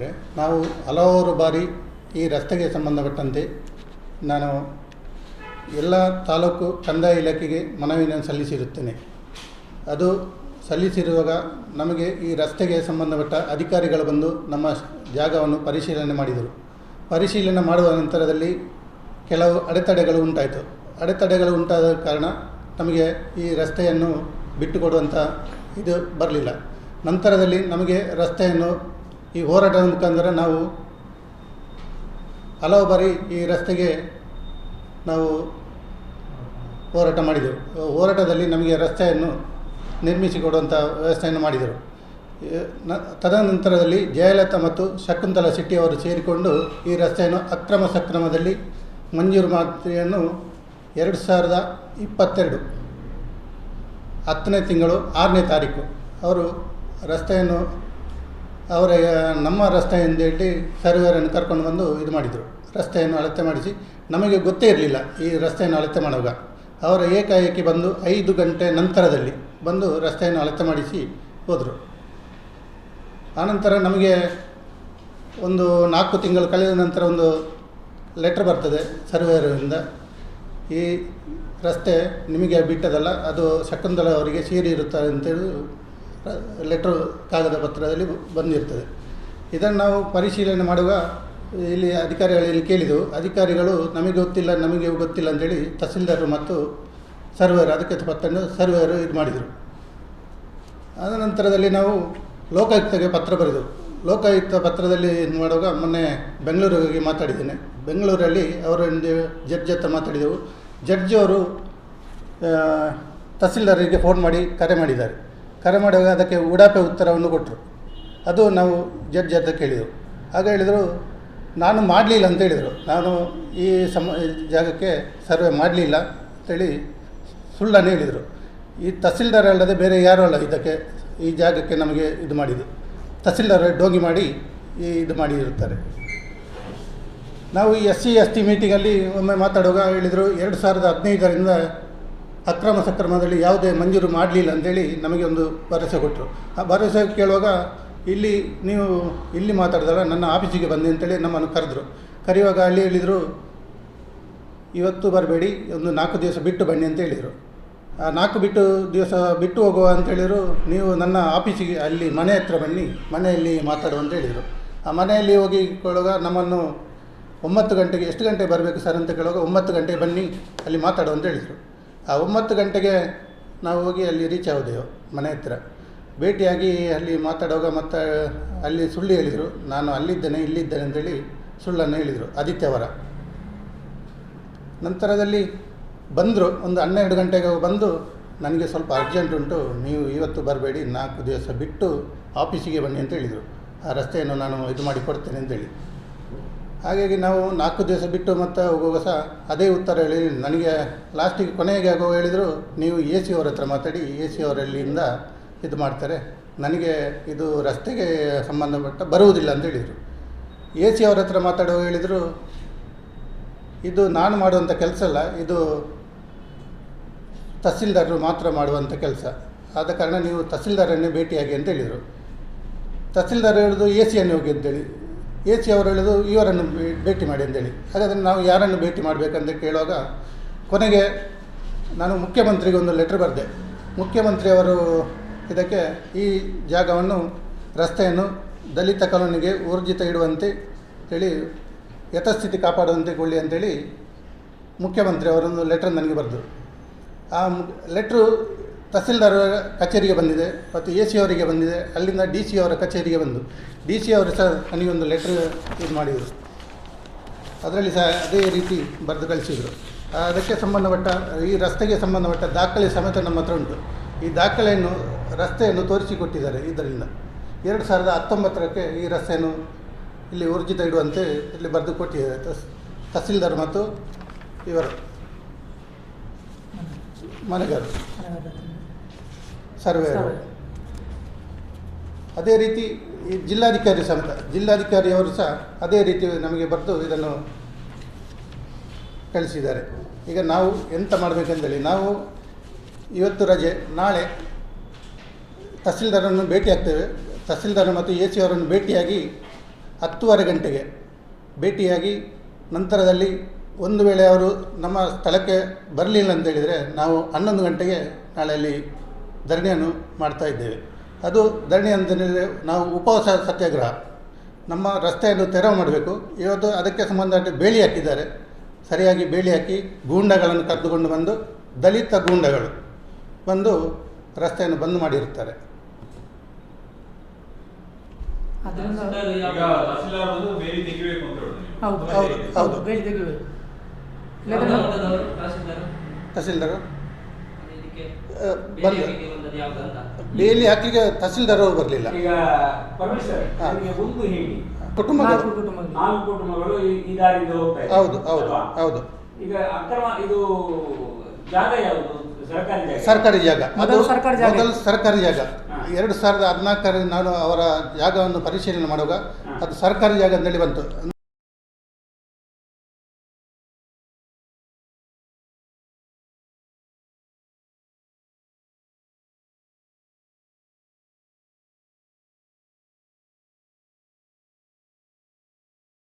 ಹೇಳಿದರೆ ನಾವು ಹಲವಾರು ಬಾರಿ ಈ ರಸ್ತೆಗೆ ಸಂಬಂಧಪಟ್ಟಂತೆ ನಾನು ಎಲ್ಲ ತಾಲೂಕು ಕಂದಾಯ ಇಲಾಖೆಗೆ ಮನವಿಯನ್ನು ಸಲ್ಲಿಸಿರುತ್ತೇನೆ. ಅದು ಸಲ್ಲಿಸಿರುವಾಗ ನಮಗೆ ಈ ರಸ್ತೆಗೆ ಸಂಬಂಧಪಟ್ಟ ಅಧಿಕಾರಿಗಳು ಬಂದು ನಮ್ಮ ಜಾಗವನ್ನು ಪರಿಶೀಲನೆ ಮಾಡಿದರು. ಪರಿಶೀಲನೆ ಮಾಡುವ ನಂತರದಲ್ಲಿ ಕೆಲವು ಅಡೆತಡೆಗಳು ಉಂಟಾಯಿತು. ಅಡೆತಡೆಗಳು ಉಂಟಾದ ಕಾರಣ ನಮಗೆ ಈ ರಸ್ತೆಯನ್ನು ಬಿಟ್ಟುಕೊಡುವಂಥ ಇದು ಬರಲಿಲ್ಲ. ನಂತರದಲ್ಲಿ ನಮಗೆ ರಸ್ತೆಯನ್ನು ಈ ಹೋರಾಟದ ಮುಖಾಂತರ ನಾವು ಹಲವು ಬಾರಿ ಈ ರಸ್ತೆಗೆ ನಾವು ಹೋರಾಟ ಮಾಡಿದೆವು. ಹೋರಾಟದಲ್ಲಿ ನಮಗೆ ರಸ್ತೆಯನ್ನು ನಿರ್ಮಿಸಿಕೊಡುವಂಥ ವ್ಯವಸ್ಥೆಯನ್ನು ಮಾಡಿದರು. ತದನಂತರದಲ್ಲಿ ಜಯಲಲಿತಾ ಮತ್ತು ಶಕುಂತಲಾ ಶೆಟ್ಟಿ ಅವರು ಸೇರಿಕೊಂಡು ಈ ರಸ್ತೆಯನ್ನು ಅಕ್ರಮ ಸಕ್ರಮದಲ್ಲಿ ಮಂಜೂರು ಮಾತ್ರೆಯನ್ನು ಎರಡು ಸಾವಿರದ ಇಪ್ಪತ್ತೆರಡು ಹತ್ತನೇ ತಿಂಗಳು ಆರನೇ ತಾರೀಕು ಅವರು ರಸ್ತೆಯನ್ನು ಅವರ ನಮ್ಮ ರಸ್ತೆ ಎಂದು ಹೇಳಿ ಸರ್ವೇರನ್ನು ಕರ್ಕೊಂಡು ಬಂದು ಇದು ಮಾಡಿದರು. ರಸ್ತೆಯನ್ನು ಅಳತೆ ಮಾಡಿಸಿ. ನಮಗೆ ಗೊತ್ತೇ ಇರಲಿಲ್ಲ ಈ ರಸ್ತೆಯನ್ನು ಅಳತೆ ಮಾಡುವಾಗ. ಅವರ ಏಕಾಏಕಿ ಬಂದು ಐದು ಗಂಟೆ ನಂತರದಲ್ಲಿ ಬಂದು ರಸ್ತೆಯನ್ನು ಅಳತೆ ಮಾಡಿಸಿ ಹೋದರು. ಆನಂತರ ನಮಗೆ ಒಂದು ನಾಲ್ಕು ತಿಂಗಳು ಕಳೆದ ನಂತರ ಒಂದು ಲೆಟ್ರ್ ಬರ್ತದೆ ಸರ್ವೇರಿಂದ. ಈ ರಸ್ತೆ ನಿಮಗೆ ಬಿಟ್ಟದಲ್ಲ, ಅದು ಶಕುಂತಲ ಅವರಿಗೆ ಸೇರಿ ಇರುತ್ತಾರೆ ಅಂತೇಳಿ ಲೆಟ್ರು ಕಾಗದ ಪತ್ರದಲ್ಲಿ ಬಂದಿರ್ತದೆ. ಇದನ್ನು ನಾವು ಪರಿಶೀಲನೆ ಮಾಡುವಾಗ ಇಲ್ಲಿ ಅಧಿಕಾರಿಗಳಲ್ಲಿ ಕೇಳಿದವು ಅಧಿಕಾರಿಗಳು ನಮಗೆ ಗೊತ್ತಿಲ್ಲ ನಮಗೆ ಗೊತ್ತಿಲ್ಲ ಅಂತೇಳಿ ತಹಸೀಲ್ದಾರರು ಮತ್ತು ಸರ್ವೇರ್, ಅದಕ್ಕೆ ಪತ್ತನ್ನು ಸರ್ವರು ಇದು ಮಾಡಿದರು. ಆದ ನಂತರದಲ್ಲಿ ನಾವು ಲೋಕಾಯುಕ್ತಗೆ ಪತ್ರ ಬರೆದೆವು ಲೋಕಾಯುಕ್ತ ಪತ್ರದಲ್ಲಿ ಇದು ಮಾಡುವಾಗ ಮೊನ್ನೆ ಬೆಂಗಳೂರಿಗೆ ಮಾತಾಡಿದ್ದೇನೆ. ಬೆಂಗಳೂರಲ್ಲಿ ಅವರೊಂದು ಜಡ್ಜ್ ಹತ್ರ ಮಾತಾಡಿದೆವು. ಜಡ್ಜ್ ಅವರು ತಹಸೀಲ್ದಾರರಿಗೆ ಫೋನ್ ಮಾಡಿ ಕರೆ ಮಾಡಿದ್ದಾರೆ. ಕರೆ ಮಾಡುವಾಗ ಅದಕ್ಕೆ ಉಡಾಪೆ ಉತ್ತರವನ್ನು ಕೊಟ್ಟರು ಅದು ನಾವು ಜಡ್ಜ್ ಅಂತ ಕೇಳಿದೆವು. ಆಗ ಹೇಳಿದರು, ನಾನು ಮಾಡಲಿಲ್ಲ ಅಂತ ಹೇಳಿದರು. ನಾನು ಈ ಸಮ ಜಾಗಕ್ಕೆ ಸರ್ವೆ ಮಾಡಲಿಲ್ಲ ಅಂತೇಳಿ ಸುಳ್ಳನ್ನು ಹೇಳಿದರು. ಈ ತಹಸೀಲ್ದಾರ್ ಅಲ್ಲದೆ ಬೇರೆ ಯಾರೂ ಅಲ್ಲ ಇದಕ್ಕೆ, ಈ ಜಾಗಕ್ಕೆ ನಮಗೆ ಇದು ಮಾಡಿದ್ದು. ತಹಸೀಲ್ದಾರ್ ಡೋಗಿ ಮಾಡಿ ಈ ಇದು ಮಾಡಿರುತ್ತಾರೆ. ನಾವು ಈ ಎಸ್ ಸಿ, ಎಸ್ ಟಿ ಮೀಟಿಂಗಲ್ಲಿ ಒಮ್ಮೆ ಮಾತಾಡುವಾಗ ಹೇಳಿದರು, ಎರಡು ಸಾವಿರದ ಹದಿನೈದರಿಂದ ಅಕ್ರಮ ಸಕ್ರಮದಲ್ಲಿ ಯಾವುದೇ ಮಂಜೂರು ಮಾಡಲಿಲ್ಲ ಅಂತೇಳಿ ನಮಗೆ ಒಂದು ಭರವಸೆ ಕೊಟ್ಟರು. ಆ ಭರವಸೆ ಕೇಳುವಾಗ ಇಲ್ಲಿ ನೀವು ಇಲ್ಲಿ ಮಾತಾಡಿದಾಗ ನನ್ನ ಆಫೀಸಿಗೆ ಬನ್ನಿ ಅಂತೇಳಿ ನಮ್ಮನ್ನು ಕರೆದ್ರು. ಕರೆಯುವಾಗ ಅಲ್ಲಿ ಹೇಳಿದರು, ಇವತ್ತು ಬರಬೇಡಿ, ಒಂದು ನಾಲ್ಕು ದಿವಸ ಬಿಟ್ಟು ಬನ್ನಿ ಅಂತ ಹೇಳಿದರು. ಆ ನಾಲ್ಕು ಬಿಟ್ಟು ದಿವಸ ಬಿಟ್ಟು ಹೋಗುವ ಅಂತ ಹೇಳಿದರು. ನೀವು ನನ್ನ ಆಫೀಸಿಗೆ, ಅಲ್ಲಿ ಮನೆ ಹತ್ರ ಬನ್ನಿ, ಮನೆಯಲ್ಲಿ ಮಾತಾಡುವ ಅಂತ ಹೇಳಿದರು. ಆ ಮನೆಯಲ್ಲಿ ಹೋಗಿ ಕೇಳುವಾಗ ನಮ್ಮನ್ನು ಒಂಬತ್ತು ಗಂಟೆಗೆ, ಎಷ್ಟು ಗಂಟೆಗೆ ಬರಬೇಕು ಸರ್ ಅಂತ ಕೇಳುವಾಗ ಒಂಬತ್ತು ಗಂಟೆಗೆ ಬನ್ನಿ, ಅಲ್ಲಿ ಮಾತಾಡುವ ಅಂತ ಹೇಳಿದರು. ಆ ಒಂಬತ್ತು ಗಂಟೆಗೆ ನಾವು ಹೋಗಿ ಅಲ್ಲಿ ರೀಚ್ ಆದೆವು ಮನೆ ಹತ್ರ. ಭೇಟಿಯಾಗಿ ಅಲ್ಲಿ ಮಾತಾಡುವಾಗ ಮತ್ತು ಅಲ್ಲಿ ಸುಳ್ಳು ಹೇಳಿದರು. ನಾನು ಅಲ್ಲಿದ್ದೇನೆ, ಇಲ್ಲಿದ್ದೇನೆ ಅಂತೇಳಿ ಸುಳ್ಳನ್ನು ಹೇಳಿದರು ಆದಿತ್ಯವಾರ ನಂತರದಲ್ಲಿ ಬಂದರು, ಒಂದು ಹನ್ನೆರಡು ಗಂಟೆಗೆ ಬಂದು, ನನಗೆ ಸ್ವಲ್ಪ ಅರ್ಜೆಂಟ್ ಉಂಟು, ನೀವು ಇವತ್ತು ಬರಬೇಡಿ, ನಾಲ್ಕು ದಿವಸ ಬಿಟ್ಟು ಆಫೀಸಿಗೆ ಬನ್ನಿ ಅಂತ ಹೇಳಿದರು. ಆ ರಸ್ತೆಯನ್ನು ನಾನು ಇದು ಮಾಡಿ ಕೊಡ್ತೇನೆ ಅಂತೇಳಿ. ಹಾಗಾಗಿ ನಾವು ನಾಲ್ಕು ದಿವಸ ಬಿಟ್ಟು ಮತ್ತೆ ಹೋಗುವಾಗ ಸಹ ಅದೇ ಉತ್ತರ ಹೇಳಿ ನನಗೆ ಲಾಸ್ಟಿಗೆ ಕೊನೆಗೆ ಆಗುವಾಗ ಹೇಳಿದರು, ನೀವು ಎ ಸಿ ಅವ್ರ ಹತ್ರ ಮಾತಾಡಿ ಎ ಸಿ ಅವರಲ್ಲಿಂದ ಇದು ಮಾಡ್ತಾರೆ. ನನಗೆ ಇದು ರಸ್ತೆಗೆ ಸಂಬಂಧಪಟ್ಟ ಬರುವುದಿಲ್ಲ ಅಂತ ಹೇಳಿದರು. ಎ ಸಿ ಅವ್ರ ಹತ್ರ ಮಾತಾಡುವಾಗ ಹೇಳಿದರು, ಇದು ನಾನು ಮಾಡುವಂಥ ಕೆಲಸ ಅಲ್ಲ, ಇದು ತಹಸೀಲ್ದಾರರು ಮಾತ್ರ ಮಾಡುವಂಥ ಕೆಲಸ. ಆದ ಕಾರಣ ನೀವು ತಹಸೀಲ್ದಾರನ್ನೇ ಭೇಟಿಯಾಗಿ ಅಂತ ಹೇಳಿದರು. ತಹಸೀಲ್ದಾರ್ ಹೇಳಿದ್ರು ಎ ಸಿಯನ್ನು ಹೋಗಿ ಅಂತೇಳಿ ಎ ಸಿ ಅವರು ಹೇಳೋದು ಇವರನ್ನು ಭೇಟಿ ಮಾಡಿ ಅಂತೇಳಿ. ಹಾಗಾದರೆ ನಾವು ಯಾರನ್ನು ಭೇಟಿ ಮಾಡಬೇಕಂತ ಕೇಳುವಾಗ, ಕೊನೆಗೆ ನಾನು ಮುಖ್ಯಮಂತ್ರಿಗೆ ಒಂದು ಲೆಟ್ರ್ ಬರೆದೆ. ಮುಖ್ಯಮಂತ್ರಿಯವರು ಇದಕ್ಕೆ ಈ ಜಾಗವನ್ನು, ರಸ್ತೆಯನ್ನು ದಲಿತ ಕಾಲೋನಿಗೆ ಊರ್ಜಿತ ಇಡುವಂತೆ ಹೇಳಿ, ಯಥಸ್ಥಿತಿ ಕಾಪಾಡುವಂತೆ ಕೊಳ್ಳಿ ಅಂತೇಳಿ ಮುಖ್ಯಮಂತ್ರಿ ಅವರೊಂದು ಲೆಟ್ರ್ ನನಗೆ ಬರೆದರು ಆ ಲೆಟ್ರು ತಹಸೀಲ್ದಾರ್ ಕಚೇರಿಗೆ ಬಂದಿದೆ ಮತ್ತು ಎ ಸಿ ಅವರಿಗೆ ಬಂದಿದೆ. ಅಲ್ಲಿಂದ ಡಿ ಸಿ ಅವರ ಕಚೇರಿಗೆ ಬಂದು. ಡಿ ಸಿ ಅವರು ಸಹ ನನಗೊಂದು ಲೆಟ್ರ್ ಇದು ಮಾಡಿದರು. ಅದರಲ್ಲಿ ಸಹ ಅದೇ ರೀತಿ ಬರೆದು ಕಳಿಸಿದರು. ಅದಕ್ಕೆ ಸಂಬಂಧಪಟ್ಟ ಈ ರಸ್ತೆಗೆ ಸಂಬಂಧಪಟ್ಟ ದಾಖಲೆ ಸಮೇತ ನಮ್ಮ ಹತ್ರ ಉಂಟು. ಈ ದಾಖಲೆಯನ್ನು, ರಸ್ತೆಯನ್ನು ತೋರಿಸಿಕೊಟ್ಟಿದ್ದಾರೆ ಇದರಿಂದ. ಎರಡು ಸಾವಿರದ ಹತ್ತೊಂಬತ್ತರಕ್ಕೆ ಈ ರಸ್ತೆಯನ್ನು ಇಲ್ಲಿ ಊರ್ಜಿತ ಇಡುವಂತೆ ಇಲ್ಲಿ ಬರೆದು ಕೊಟ್ಟಿದ್ದಾರೆ ತಹಸ್ ತಹಸೀಲ್ದಾರ್ ಮತ್ತು ಇವರು. ಮನೆಗಾರರು. ಸರ್ವೆ ಅದೇ ರೀತಿ ಈ ಜಿಲ್ಲಾಧಿಕಾರಿ ಸಮೇತ ಜಿಲ್ಲಾಧಿಕಾರಿಯವರು ಸಹ ಅದೇ ರೀತಿ ನಮಗೆ ಬರೆದು ಇದನ್ನು ಕಳಿಸಿದ್ದಾರೆ. ಈಗ ನಾವು ಎಂತ ಮಾಡಬೇಕಂತೇಳಿ ನಾವು ಇವತ್ತು ರಜೆ ನಾಳೆ ತಹಸೀಲ್ದಾರನ್ನು ಭೇಟಿ ಆಗ್ತೇವೆ. ತಹಸೀಲ್ದಾರ್ ಮತ್ತು ಎ ಸಿ ಅವರನ್ನು ಭೇಟಿಯಾಗಿ ಹತ್ತುವರೆ ಗಂಟೆಗೆ ಭೇಟಿಯಾಗಿ ನಂತರದಲ್ಲಿ ಒಂದು ವೇಳೆ ಅವರು ನಮ್ಮ ಸ್ಥಳಕ್ಕೆ ಬರಲಿಲ್ಲ ಅಂತೇಳಿದರೆ ನಾವು ಹನ್ನೊಂದು ಗಂಟೆಗೆ ನಾಳೆ ಅಲ್ಲಿ ಧರಣಿಯನ್ನು ಮಾಡ್ತಾ ಇದ್ದೇವೆ. ಅದು ಧರಣಿ ಅಂತ ಹೇಳಿದರೆ ನಾವು ಉಪವಾಸ ಸತ್ಯಾಗ್ರಹ. ನಮ್ಮ ರಸ್ತೆಯನ್ನು ತೆರವು ಮಾಡಬೇಕು. ಇವತ್ತು ಅದಕ್ಕೆ ಸಂಬಂಧಪಟ್ಟ ಬೇಲಿ ಹಾಕಿದ್ದಾರೆ. ಸರಿಯಾಗಿ ಬೇಲಿ ಹಾಕಿ ಗೂಂಡಗಳನ್ನು ಕರೆದುಕೊಂಡು ಬಂದು ದಲಿತ ಗೂಂಡಗಳು ಬಂದು ರಸ್ತೆಯನ್ನು ಬಂದ್ ಮಾಡಿರುತ್ತಾರೆ. ತಹಸೀಲ್ದಾರ್ ಬಂದು ಬೇಲಿ ಹಾಕಲಿಕ್ಕೆ ತಹಸೀಲ್ದಾರ್ ಅವರು ಬರಲಿಲ್ಲ. ಈಗ ಪರಮೇಶ್ವರ್ ಹಾ. ಒಂದು ಹೇಳಿ. ಕುಟುಂಬಗಳು ಕುಟುಂಬಗಳು ನಾಲ್ಕು ಕುಟುಂಬಗಳು ಈ- ಈ ದಾರಿಯಿಂದ ಹೋಗ್ತಾ ಹೌದು ಹೌದು ಹೌದು. ಈಗ ಅಕ್ರಮ ಇದು ಜಾಗ ಯಾವುದು? ಸರ್ಕಾರಿ ಜಾಗ. ಸರ್ಕಾರಿ ಜಾಗ. ಅದು ಮೊದಲು ಸರ್ಕಾರಿ ಜಾಗ. ಮೊದಲು ಇತ್ತು. ಸರ್ಕಾರಿ ಜಾಗ. ಹಾ. ಎರಡು ಸಾವಿರದ ಹದಿನಾಲ್ಕರಲ್ಲಿ ನಾನು ಅವರ ಜಾಗವನ್ನು ಪರಿಶೀಲನೆ ಮಾಡುವಾಗ ಅದು ಸರ್ಕಾರಿ ಜಾಗ ಅಂತೇಳಿ ಬಂತು.